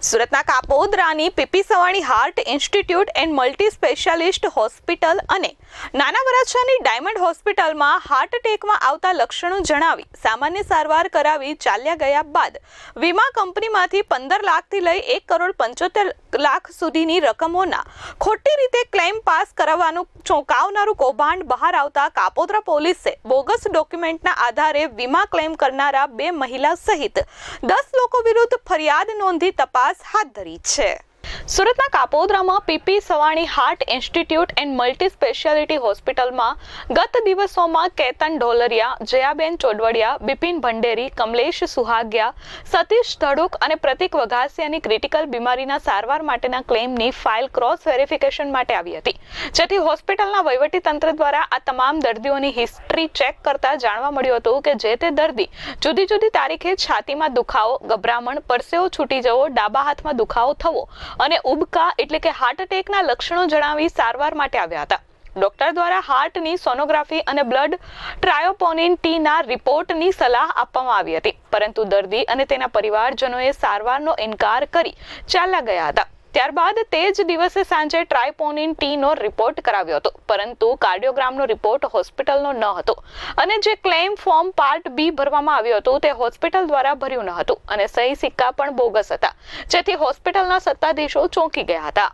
સુરતના કાપોદરાની PP Savani heart institute and multi specialist hospital અને નાના વરાછાની ડાયમંડ હોસ્પિટલમાં હાર્ટ એટેકમાં આવતા લક્ષણો જણાવી સામાન્ય સારવાર કરાવી ચાલ્યા ગયા બાદ વીમા કંપનીમાંથી પંદર લાખથી લઈ એક કરોડ પંચોતેર લાખ સુધીની રકમોના ખોટી રીતે ક્લેમ પાસ કરાવવાનું ચોંકાવનારું કૌભાંડ બહાર આવતા કાપોદ્રા પોલીસે બોગસ ડોક્યુમેન્ટના આધારે વીમા ક્લેમ કરનારા બે મહિલા સહિત દસ લોકો વિરુદ્ધ ફરિયાદ નોંધી તપાસ હાથ ધરી છે. સુરતના કાપોદ્રામાં PP Savani heart institute and multi speciality હોસ્પિટલમાં ગત દિવસોમાં કેતન ઢોલરિયા જયાબેન ચોડવડિયા, બિપિન ભંડેરી, કમલેશ સુહાગ્યા, સતીશ ધડુક અને પ્રતિક વઘાસિયાની ક્રિટિકલ બીમારીના સારવાર માટેના ક્લેમની ફાઇલ ક્રોસ વેરિફિકેશન માટે આવી હતી. જેથી હોસ્પિટલના વહીવટી તંત્ર દ્વારા આ તમામ દર્દીઓની હિસ્ટ્રી ચેક કરતા જાણવા મળ્યું હતું કે જે તે દર્દી જુદી જુદી તારીખે છાતીમાં દુખાવો, ગભરામણ, પરસેવો છૂટી જવો, ડાબા હાથમાં દુખાવો થવો અને ઉબકા એટલે કે હાર્ટ એટેકના લક્ષણો જણાવી સારવાર માટે આવ્યા હતા. ડોક્ટર દ્વારા હાર્ટની સોનોગ્રાફી અને બ્લડ ટ્રાયોપોનિન ટીના રિપોર્ટની સલાહ આપવામાં આવી હતી. પરંતુ દર્દી અને તેના પરિવારજનોએ સારવારનો ઇનકાર કરી ચાલ્યા ગયા હતા. ત્યારબાદ તે જ દિવસે સાંજે ટ્રાયપોનિન ટીનો રિપોર્ટ કરાવ્યો હતો. પરંતુ કાર્ડિયોગ્રામનો રિપોર્ટ હોસ્પિટલનો ન હતો. અને જે ક્લેમ ફોર્મ પાર્ટ બી ભરવામાં આવ્યું હતું તે હોસ્પિટલ દ્વારા ભર્યું ન હતું અને સહી સિક્કા પણ બોગસ હતા, જેથી હોસ્પિટલના સત્તાધીશો ચોંકી ગયા હતા.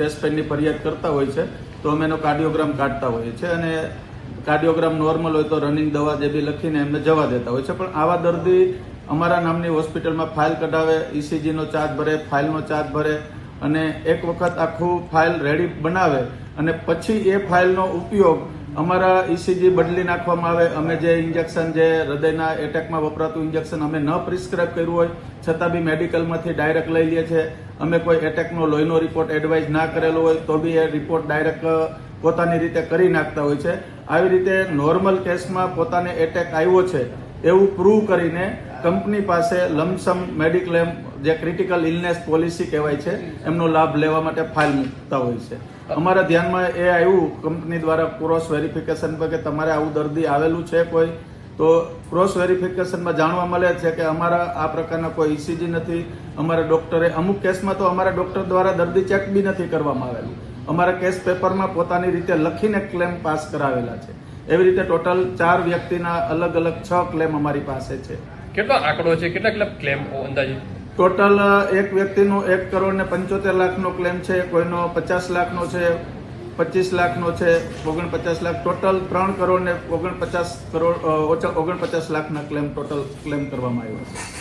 ચેસ્ટ પેનની ફરિયાદ કરતા હોય છે, તો અમે એનો કાર્ડિયોગ્રામ કાઢતા હોઈએ છીએ અને કાર્ડિયોગ્રામ નોર્મલ હોય તો રનિંગ દવા જે બી લખીને એમને જવા દેતા હોય છે. પણ આવા દર્દી અમારા નામની હોસ્પિટલમાં ફાઇલ કઢાવે, ઈસીજીનો ચાર્જ ભરે, ફાઇલનો ચાર્જ ભરે અને એક વખત આખું ફાઇલ રેડી બનાવે અને પછી એ ફાઇલનો ઉપયોગ અમારા ઇસીજી બદલી નાખવામાં આવે. અમે જે ઇન્જેક્શન જે હૃદયના એટેકમાં વપરાતું ઇન્જેક્શન અમે ન પ્રિસ્ક્રાઇબ કર્યું હોય, છતાં બી મેડિકલમાંથી ડાયરેક્ટ લઈ લઈએ છીએ અમે કોઈ એટેકનો લોહીનો રિપોર્ટ એડવાઇઝ ના કરેલો હોય, તો બી એ રિપોર્ટ ડાયરેક્ટ પોતાની રીતે કરી નાખતા હોય છે. આવી રીતે નોર્મલ કેસમાં પોતાને એટેક આવ્યો છે, એવું પ્રૂવ કરીને કંપની પાસે લમસમ મેડિક્લેમ જે ક્રિટિકલ ઇલનેસ પોલિસી કહેવાય છે, એમનો લાભ લેવા માટે ફાઇલ મૂકતા હોય છે. અમારા ધ્યાનમાં એ આવ્યું કંપની દ્વારા ક્રોસ વેરિફિકેશન પર કે તમારે આવું દર્દી આવેલું છે કોઈ, તો ક્રોસ વેરિફિકેશનમાં જાણવા મળે છે કે અમારા આ પ્રકારના કોઈ ઇસીજી નથી, અમારા ડોક્ટરે અમુક કેસમાં તો અમારા ડોક્ટર દ્વારા દર્દી ચેક બી નથી કરવામાં આવેલું. અમારા કેસ પેપરમાં પોતાની રીતે લખીને ક્લેમ પાસ કરાવેલા છે. એવી રીતે ટોટલ ચાર વ્યક્તિના અલગ અલગ છ ક્લેમ અમારી પાસે છે. કેટલો આંકડો છે? કેટલા કેટલા ક્લેમ અંદાજે? ટોટલ એક વ્યક્તિનું એક કરોડ ને પંચોતેર લાખનો ક્લેમ છે, કોઈનો પચાસ લાખનો છે, પચીસ લાખનો છે, ઓગણપચાસ લાખ. ટોટલ ત્રણ કરોડ ને ઓગણપચાસ કરોડ ઓછા ઓગણપચાસ લાખના ક્લેમ ટોટલ ક્લેમ કરવામાં આવ્યો છે.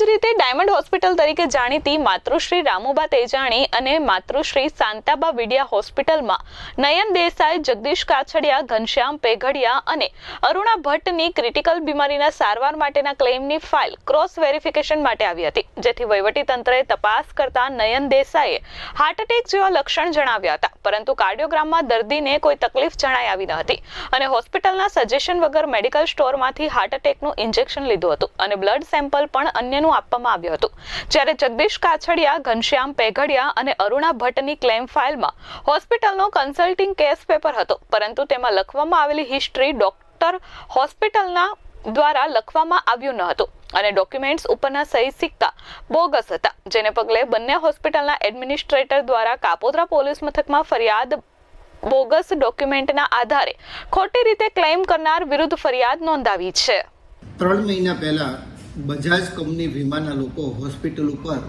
જ રીતે ડાયમંડ હોસ્પિટલ તરીકે જાણીતી માતૃશ્રી રામુબા તેજાણી અને માતૃશ્રી શાંતાબા વિડિયા હોસ્પિટલમાં નયન દેસાઈ, જગદીશ કાછડિયા, ઘનશ્યામ પેઘડિયા અને અરુણા ભટ્ટની ક્રિટિકલ બીમારીના સારવાર માટેના ક્લેમની ફાઇલ ક્રોસ વેરિફિકેશન માટે આવી હતી, જેથી વહીવટી તંત્રએ તપાસ કરતા નયન દેસાઈએ હાર્ટ એટેક જેવા લક્ષણ જણાવ્યા હતા, પરંતુ કાર્ડિયોગ્રામમાં દર્દીને કોઈ તકલીફ જણાઈ આવી ન હતી અને હોસ્પિટલના સજેશન વગર મેડિકલ સ્ટોરમાંથી હાર્ટ એટેકનું ઇન્જેક્શન લીધું હતું અને બ્લડ સેમ્પલ પણ અન્યનું આપવામાં આવ્યું હતું. જ્યારે જગદીશ કાછડિયા, ઘનશ્યામ પેઘડિયા અને અરુણા ભટ્ટની ક્લેમ ફાઇલમાં હોસ્પિટલનો કન્સલ્ટિંગ કેસ પેપર હતો. પરંતુ તેમાં લખવામાં આવેલી હિસ્ટ્રી ડોક્ટર હોસ્પિટલના દ્વારા લખવામાં આવ્યું ન હતું અને ડોક્યુમેન્ટ્સ ઉપરના સહી સિક્કા બોગસ હતા. જેને પગલે બંને હોસ્પિટલના એડમિનિસ્ટ્રેટર દ્વારા કાપોદ્રા પોલીસ મથકમાં ફરિયાદ બોગસ ડોક્યુમેન્ટના આધારે ખોટી રીતે ક્લેમ કરનાર વિરુદ્ધ ફરિયાદ નોંધાવી છે. ત્રણ મહિના પહેલાં બજાજ કંપની વીમાના લોકો હોસ્પિટલ ઉપર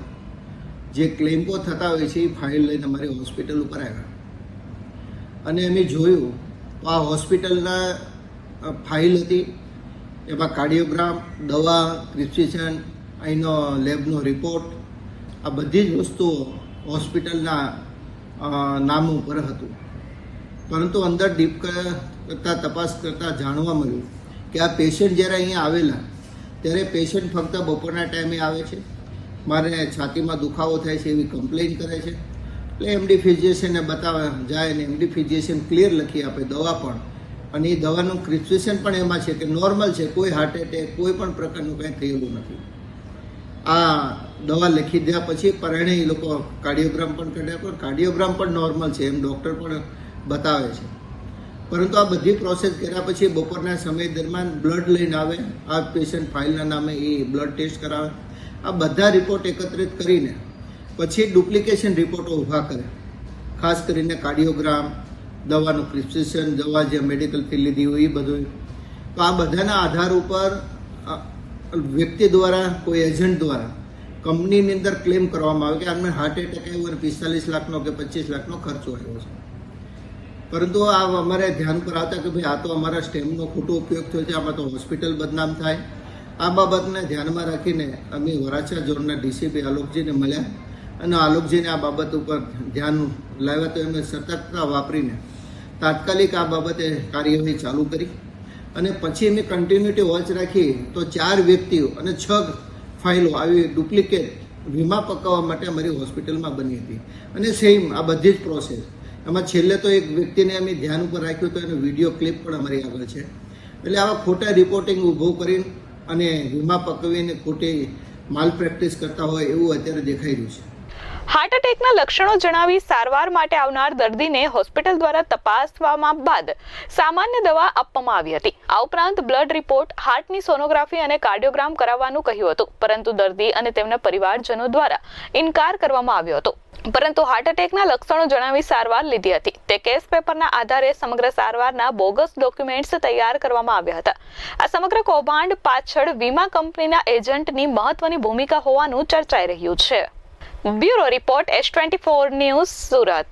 જે ક્લેમ્પો થતા હોય છે એ ફાઇલ લઈને અમારી હોસ્પિટલ ઉપર આવ્યા. અને અમે જોયું તો આ હોસ્પિટલના ફાઇલ હતી. એમાં કાર્ડિયોગ્રામ, દવા, પ્રિસ્ક્રિપ્શન અહીંનો લેબનો રિપોર્ટ, આ બધી જ વસ્તુઓ હોસ્પિટલના નામ ઉપર હતું. પરંતુ અંદર ડીપ કરતાં તપાસ કરતાં જાણવા મળ્યું કે આ પેશન્ટ જ્યારે અહીંયા આવેલા ત્યારે પેશન્ટ ફક્ત બપોરના ટાઈમે આવે છે. મારે છાતીમાં દુખાવો થાય છે એવી કમ્પ્લેન કરે છે. એટલે એમડી ફિઝિશિયનને બતાવે જાય ને એમડી ફિઝિશિયન ક્લિયર લખી આપે દવા પણ. અને એ દવાનું પ્રિસ્ક્રિપ્શન પણ એમાં છે કે નોર્મલ છે, કોઈ હાર્ટ એટેક કોઈ પણ પ્રકારનું કંઈ થયેલું નથી. આ દવા લખી દીધા પછી પરણે એ લોકો કાર્ડિયોગ્રામ પણ કર્યા પણ કાર્ડિયોગ્રામ પણ નોર્મલ છે એમ ડૉક્ટર પણ બતાવે છે. પરંતુ આ બધી પ્રોસેસ કર્યા પછી બપોરના સમય દરમિયાન બ્લડ લઈને આવે. આ પેશન્ટ ફાઇલના નામે એ બ્લડ ટેસ્ટ કરાવે. આ બધા રિપોર્ટ એકત્રિત કરીને પછી ડુપ્લિકેશન રિપોર્ટો ઊભા કરે. ખાસ કરીને કાર્ડિયોગ્રામ દવાનું પ્રિસ્ક્રિપ્શન દવા જે મેડિકલથી લીધી હોય એ બધું તો આ બધાના આધાર ઉપર વ્યક્તિ દ્વારા, કોઈ એજન્ટ દ્વારા કંપનીની અંદર ક્લેમ કરવામાં આવે કે આમને હાર્ટ એટેક આવ્યો અને પિસ્તાલીસ લાખનો કે પચીસ લાખનો ખર્ચો આવ્યો છે. પરંતુ આ અમારે ધ્યાન પર આવતા કે ભાઈ આ તો અમારા સ્ટેમનો ખોટો ઉપયોગ થયો છે, આમાં તો હોસ્પિટલ બદનામ થાય. આ બાબતને ધ્યાનમાં રાખીને અમે વરાછા ઝોનના ડીસીપી આલોકજીને મળ્યા અને આલોકજીને આ બાબત ઉપર ધ્યાન લાવ્યા તો એમને સતર્કતા વાપરીને તાત્કાલિક આ બાબતે કાર્યવાહી ચાલુ કરી અને પછી એની કન્ટિન્યુટી વોચ રાખી તો ચાર વ્યક્તિઓ અને છ ફાઇલો આવી ડુપ્લિકેટ વીમા પકાવવા માટે અમારી હોસ્પિટલમાં બની હતી. અને સેમ આ બધી જ પ્રોસેસ એમાં છેલ્લે તો એક વ્યક્તિને અમે ધ્યાન ઉપર રાખ્યું તો એનો વીડિયો ક્લિપ પણ અમારી આગળ છે. એટલે આવા ખોટા રિપોર્ટિંગ ઊભો કરીને અને વીમા પકવીને ખોટી માલ પ્રેક્ટિસ કરતા હોય એવું અત્યારે દેખાઈ રહ્યું છે. હાર્ટ એટેકના લક્ષણો જણાવી સારવાર માટે આવનાર દર્દીને હોસ્પિટલ દ્વારા તપાસવામાં બાદ સામાન્ય દવા આપવામાં આવી હતી. આ ઉપરાંત બ્લડ રિપોર્ટ હાર્ટની સોનોગ્રાફી અને કાર્ડિયોગ્રામ કરાવવાનું કહ્યું હતું. પરંતુ દર્દી અને તેમના પરિવારજનો દ્વારા ઇનકાર કરવામાં આવ્યો હતો. પરંતુ હાર્ટ એટેકના લક્ષણો જણાવી સારવાર લીધી હતી. તે કેસ પેપરના આધારે સમગ્ર સારવારના બોગસ ડોક્યુમેન્ટ્સ તૈયાર કરવામાં આવ્યા હતા. આ સમગ્ર કૌભાંડ પાછળ વીમા કંપનીના એજન્ટની મહત્વની ભૂમિકા હોવાનું ચર્ચાઈ રહ્યું છે. Bureau report S twenty four news Surat.